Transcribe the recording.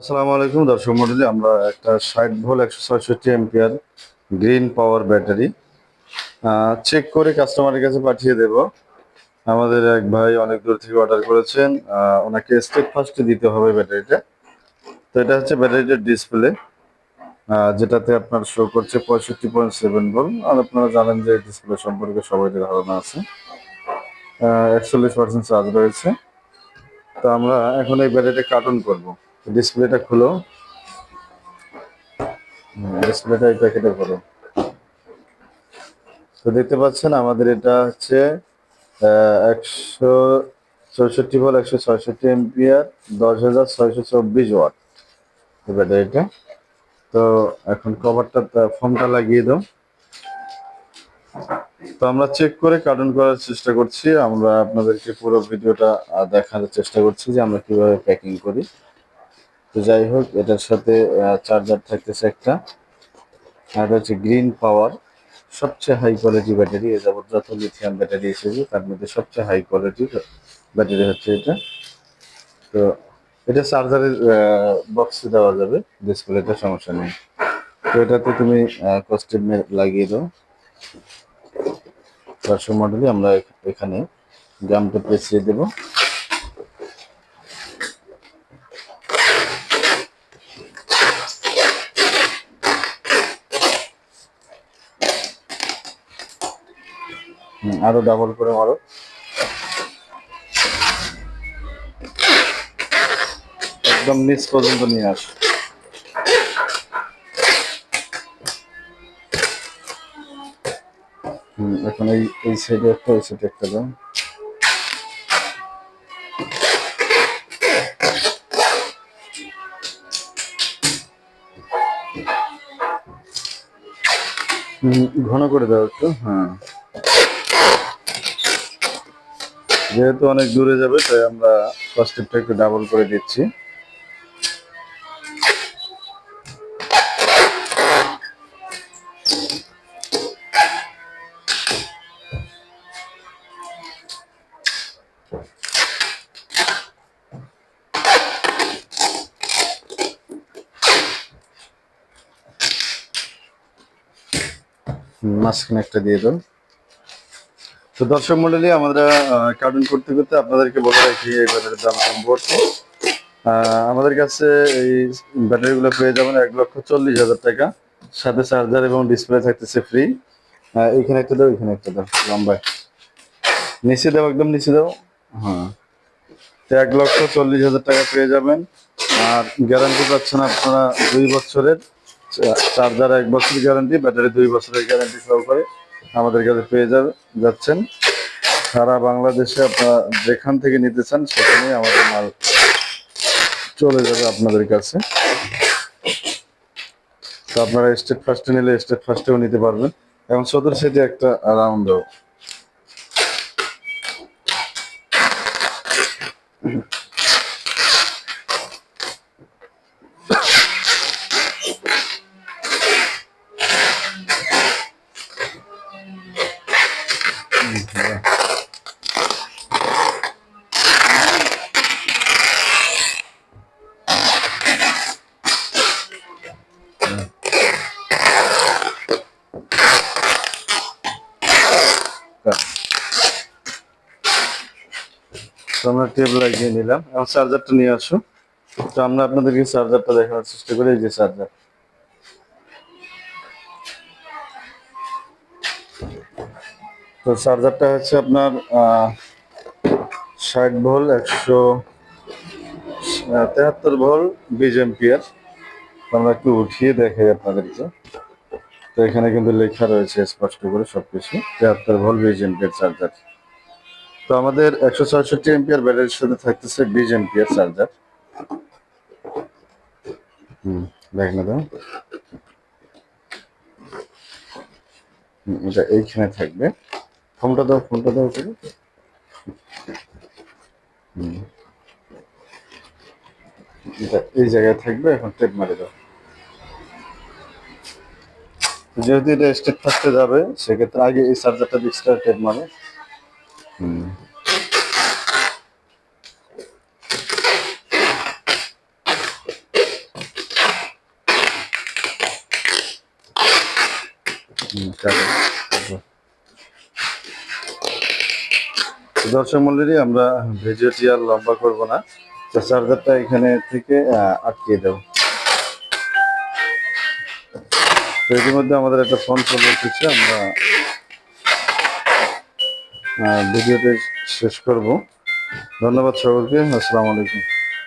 আসসালামু আলাইকুম, দর্শক মন্ডলী। আমরা একটা ষাট ভোল একশো ছয়ষট্টি ampere green power battery check করে কাস্টমারের কাছে পাঠিয়ে দেব। আমাদের এক ভাই অনেক দূর থেকে অর্ডার করেছেন ওনাকে স্টেপ ফার্স্টে দিতে হবে ব্যাটারিটা। তো এটা হচ্ছে ব্যাটারিটার ডিসপ্লে যেটাতে আপনার শো করছে পঁয়ষট্টি পয়েন্ট সেভেন ভোল আর আপনারা জানেন যে ডিসপ্লে সম্পর্কে সবাইদের ধারণা আছে। একচল্লিশ পার্সেন্ট চার্জ রয়েছে। তো আমরা এখন এই ব্যাটারিটা কার্টন করব। ডিসপ্লেটা খুলো। ডিসপ্লেটা এই প্যাকেটে করো তো দেখতে পাচ্ছেন আমাদের এটা হচ্ছে একশো চৌষট্টি ভোল একশো ছয়ষট্টি এমপিআর দশ হাজার ছয়শো চব্বিশ ওয়াট এই ব্যাটারিটা। তো এখন কভারটা ফর্মটা লাগিয়ে দাও। তো আমরা চেক করে কার্টন করার চেষ্টা করছি। আমরা আপনাদেরকে পুরো ভিডিওটা আহ, দেখানোর চেষ্টা করছি যে আমরা কীভাবে প্যাকিং করি। তো যাই হোক, এটার সাথে চার্জার থাকতেছে একটা। আর হচ্ছে গ্রিন পাওয়ার সবচেয়ে হাই কোয়ালিটি ব্যাটারি এ যাবত যত লিথিয়াম ব্যাটারি এসেছে, তার মধ্যে সবচেয়ে হাই কোয়ালিটির ব্যাটারি হচ্ছে এটা। তো এটা চার্জারের বক্সে দেওয়া যাবে ডিসপ্লেটা সমস্যা নেই। তো এটাতে তুমি কস্টিপ লাগিয়ে দাও। চারশো মডেলই আমরা এখানে গামটা পেঁচিয়ে দেবো। আরও ডাবল করে মারো। একদম নিচ পর্যন্ত নিয়ে আস। এখন এই এই সাইডে একটা ওই সাইডে একটা দাও। হুম, ঘন করে দাও একটু হ্যাঁ। যেহেতু অনেক দূরে যাবে, তাই আমরা কস্টিপটা একটু ডাবল করে দিচ্ছি। মাঝখানে একটা দিয়ে দাও তো দর্শক মন্ডলী, আমরা কার্টুন করতে করতে আপনাদেরকে বলে রাখি, এই ব্যাটারির দাম সম্পর্কে। আমাদের কাছে এই ব্যাটারিগুলো পেয়ে যাবেন এক লক্ষ চল্লিশ হাজার টাকা। সাথে চার্জার এবং ডিসপ্লে থাকতেছে ফ্রি এইখানে একটা দাও এখানে একটা দাও, লম্বায়। নিচে দাও, একদম নিচে দাও। হ্যাঁ। তো এক লক্ষ চল্লিশ হাজার টাকা পেয়ে যাবেন। আর গ্যারান্টি পাচ্ছেন আপনারা দুই বছরের চার্জার এক বছর গ্যারান্টি ব্যাটারি দুই বছরের গ্যারান্টি সহকারে। আমাদের কাছে পেয়ে যাচ্ছেন। সারা বাংলাদেশে আপনারা যেখান থেকে নিতে চান, সেখানেই আমাদের মাল চলে যাবে আপনাদের কাছে। তো আপনারা স্টেট ফার্স্টে নিলে স্টেট ফার্স্টেও নিতে পারবেন। এবং সদর সেটি একটা রাউন্ডও তো আমরা টেপ লাগিয়ে নিলাম। এখন চার্জারটা নিয়ে আসো তো আমরা আপনাদেরকে চার্জারটা দেখানোর চেষ্টা করি। এই যে চার্জার তো চার্জারটা হচ্ছে আপনার ষাট ভোল একশো তেহাত্তর ভোল বিশ এম্পিয়ার আমরা একটু উঠিয়ে দেখাই আপনাদেরকে। তো এখানে কিন্তু লেখা রয়েছে স্পষ্ট করে সবকিছু, তেহাত্তর ভোল বিশ এম্পিয়ার চার্জার। তো আমাদের একশো ছয়ষট্টি এম্পিয়ার ব্যাটারির সাথে থাকতেছে বিশ এম্পিয়ার চার্জার। হুম, দেখ না এটা এইখানে থাকবে। ফোনটা দাও ফোনটা দাও হুম। এটা এই জায়গায় থাকবে, এখন টেপ মারে দাও। যেহেতু এটা স্টেট ফার্স্টে যাবে, সেক্ষেত্রে আগে এই চার্জারটা এক্সট্রা টেপ মারে। হুম। হুম দর্শক মন্ডলী, আমরা ভিডিওটি আর লম্বা করব না। তো চার্জারটা এখানে থেকে আটকিয়ে দেব। তো ইতিমধ্যে আমাদের একটা ফোন চলে এসেছে, আমরা ভিডিওটি শেষ করব। ধন্যবাদ সকলকে, আসসালামু আলাইকুম।